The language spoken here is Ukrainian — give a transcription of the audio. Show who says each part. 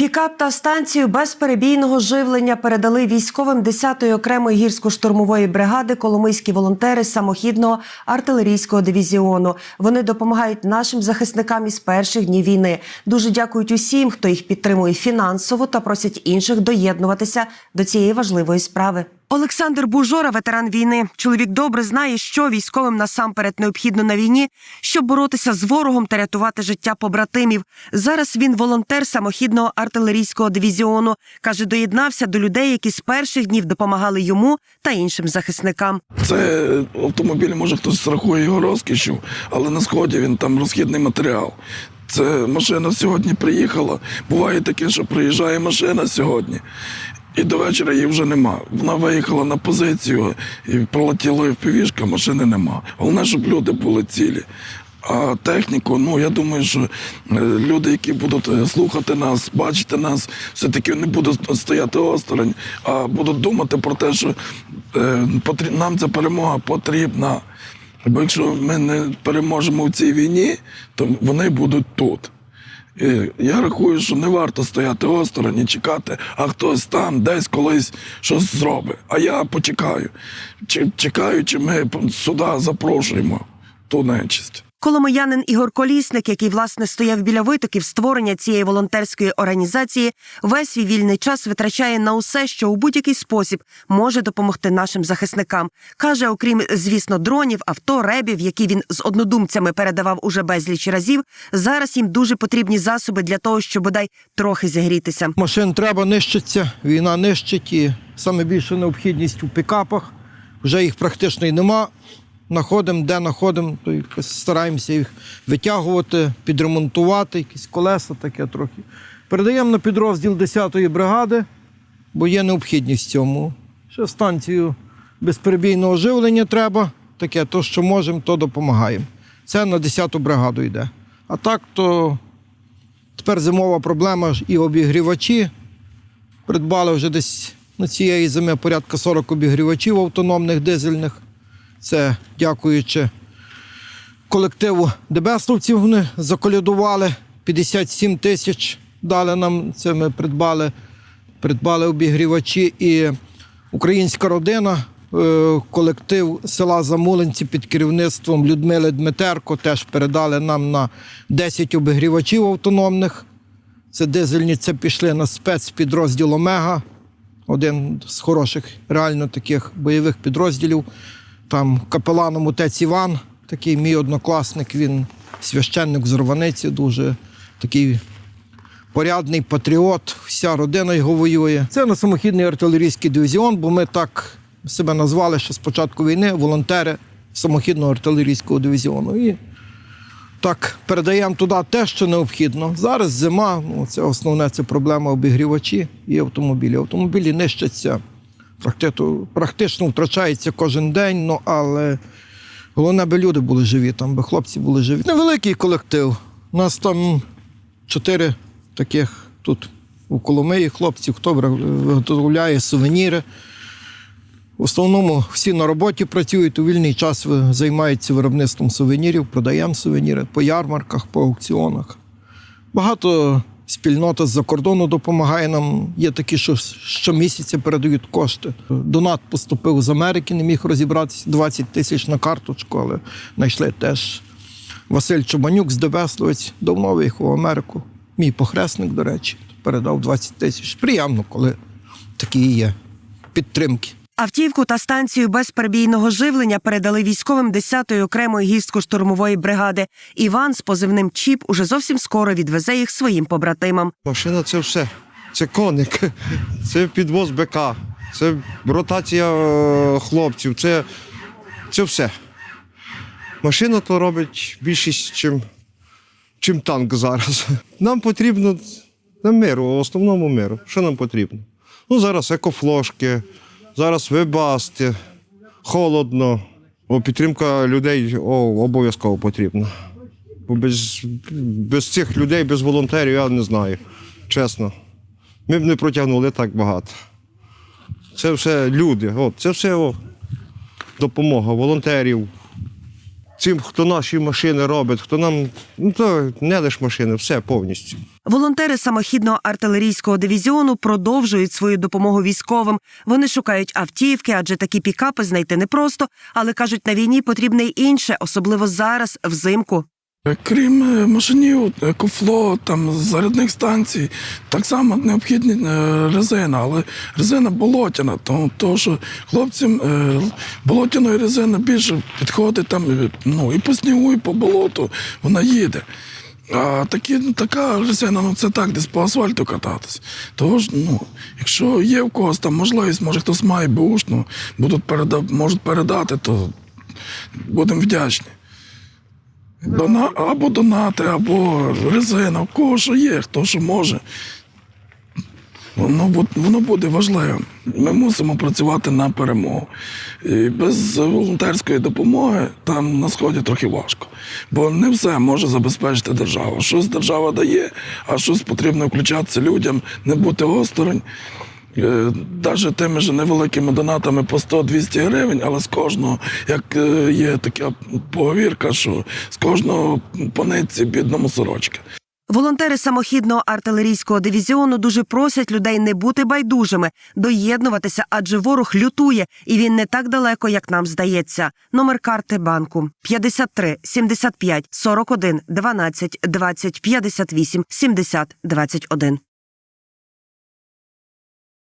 Speaker 1: Пікап та станцію безперебійного живлення передали військовим 10-ї окремої гірсько-штурмової бригади коломийські волонтери самохідного артилерійського дивізіону. Вони допомагають нашим захисникам із перших днів війни. Дуже дякують усім, хто їх підтримує фінансово та просять інших доєднуватися до цієї важливої справи. Олександр Бужора, ветеран війни. Чоловік добре знає, що військовим насамперед необхідно на війні, щоб боротися з ворогом та рятувати життя побратимів. Зараз він волонтер самохідного артилерійського дивізіону. каже, доєднався до людей, які з перших днів допомагали йому та іншим захисникам.
Speaker 2: Це автомобіль, може хтось рахує його розкішю, але на сході він там розхідний матеріал. Це машина сьогодні приїхала. Буває таке, що приїжджає машина сьогодні, і до вечора її вже нема. Вона виїхала на позицію і пролетіла впівішка, машини нема. Головне, щоб люди були цілі. А техніку, ну я думаю, що е, люди, які будуть е, слухати нас, бачити нас, все-таки не будуть стояти осторонь, а будуть думати про те, що е, нам ця перемога потрібна. Бо якщо ми не переможемо в цій війні, то вони будуть тут. Я рахую, що не варто стояти осторонь і чекати, а хтось там десь колись щось зробить. А я почекаю. Чекаю, чи ми сюди запрошуємо ту нечисть.
Speaker 1: Коломиянин Ігор Колісник, який власне стояв біля витоків створення цієї волонтерської організації, весь свій вільний час витрачає на усе, що у будь-який спосіб може допомогти нашим захисникам. каже, окрім звісно, дронів, авто, ребів, які він з однодумцями передавав уже безліч разів. Зараз їм дуже потрібні засоби для того, щоб бодай трохи зігрітися.
Speaker 3: Машин треба нищиться, війна нищить і саме більша необхідність у пікапах. Вже їх практично й нема. Находимо, де знаходимо, то якось стараємося їх витягувати, підремонтувати, якісь колеса таке трохи. Передаємо на підрозділ 10-ї бригади, бо є необхідність в цьому. Ще станцію безперебійного живлення треба. Таке, то, що можемо, то допомагаємо. Це на 10-ту бригаду йде. А так, то Тепер зимова проблема і обігрівачі. Придбали вже десь на цієї зими порядка 40 обігрівачів автономних дизельних. Це дякуючи колективу Дебесловців. Вони заколядували 57 тисяч. Дали нам це. Ми придбали, придбали обігрівачі і українська родина. е, Колектив села Замулинці під керівництвом Людмили Дмитерко теж передали нам на 10 обігрівачів автономних. Це дизельні, це пішли на спецпідрозділ Омега, один з хороших реально таких бойових підрозділів. Там капеланом отець Іван, такий мій однокласник, він священник з Рваниці, дуже такий порядний патріот, вся родина його воює. Це на самохідний артилерійський дивізіон, бо ми так себе назвали ще з початку війни волонтери самохідного артилерійського дивізіону. І так, передаємо туди те, що необхідно. Зараз зима, ну це основне це проблема обігрівачі і автомобілі. Автомобілі нищаться, практично, практично втрачається кожен день, ну але головне, би люди були живі, там би хлопці були живі. Невеликий колектив. У нас там чотири таких тут у Коломиї хлопців, хто виготовляє сувеніри. В основному всі на роботі працюють, у вільний час займаються виробництвом сувенірів, продаємо сувеніри по ярмарках, по аукціонах. Багато спільнота з-за кордону допомагає нам. Є такі, що щомісяця передають кошти. Донат поступив з Америки, не міг розібратися 20 тисяч на карточку, але знайшли теж Василь Чубанюк з Дебесловець. Давно виїхав в Америку. Мій похресник, до речі, передав 20 тисяч. Приємно, коли такі є підтримки.
Speaker 1: Автівку та станцію безперебійного живлення передали військовим 10-ї окремої гірсько-штурмової бригади. Іван з позивним Чіп уже зовсім скоро відвезе їх своїм побратимам.
Speaker 4: Машина це все. Це коник, це підвоз БК, це ротація е, хлопців, це, це все. Машина то робить більшість, чим, чим танк зараз. Нам потрібно на миру, в основному миру. Що нам потрібно? Ну, зараз екофлошки, зараз вебасти, холодно. О, підтримка людей обов'язково потрібна. Бо без, без цих людей, без волонтерів, я не знаю. Чесно. Ми б не протягнули так багато. Це все люди. От, це все о, допомога волонтерів. Цим, хто наші машини робить, хто нам, ну то не лише машини, все повністю.
Speaker 1: Волонтери самохідного артилерійського дивізіону продовжують свою допомогу військовим. Вони шукають автівки, адже такі пікапи знайти непросто, але кажуть, на війні потрібне й інше, особливо зараз, взимку.
Speaker 2: Крім е, машинів, екофло, там зарядних станцій, так само необхідні е, резина, але резина болотяна, тому, тому що хлопцям е, болотяної резини більше підходить там е, ну, і по снігу, і по болоту вона їде. А такі, така резина, ну це так, десь по асфальту кататись. Того ж, ну, якщо є в когось там можливість, може хтось має бушну, будуть переда, можуть передати, то будемо вдячні. Дона, або донати, або резина, в кого що є, хто що може. Воно, бу- воно буде важливим. Ми мусимо працювати на перемогу. І без волонтерської допомоги там на сході трохи важко. Бо не все може забезпечити держава. Щось держава дає, а щось потрібно включатися людям, не бути осторонь. Навіть тими ж невеликими донатами по 100-200 гривень, але з кожного, як е, є така поговірка, що з кожного по нитці бідному сорочка.
Speaker 1: Волонтери самохідного артилерійського дивізіону дуже просять людей не бути байдужими, доєднуватися, адже ворог лютує, і він не так далеко, як нам здається. Номер карти банку 53 75 41 12 20 58 70 21.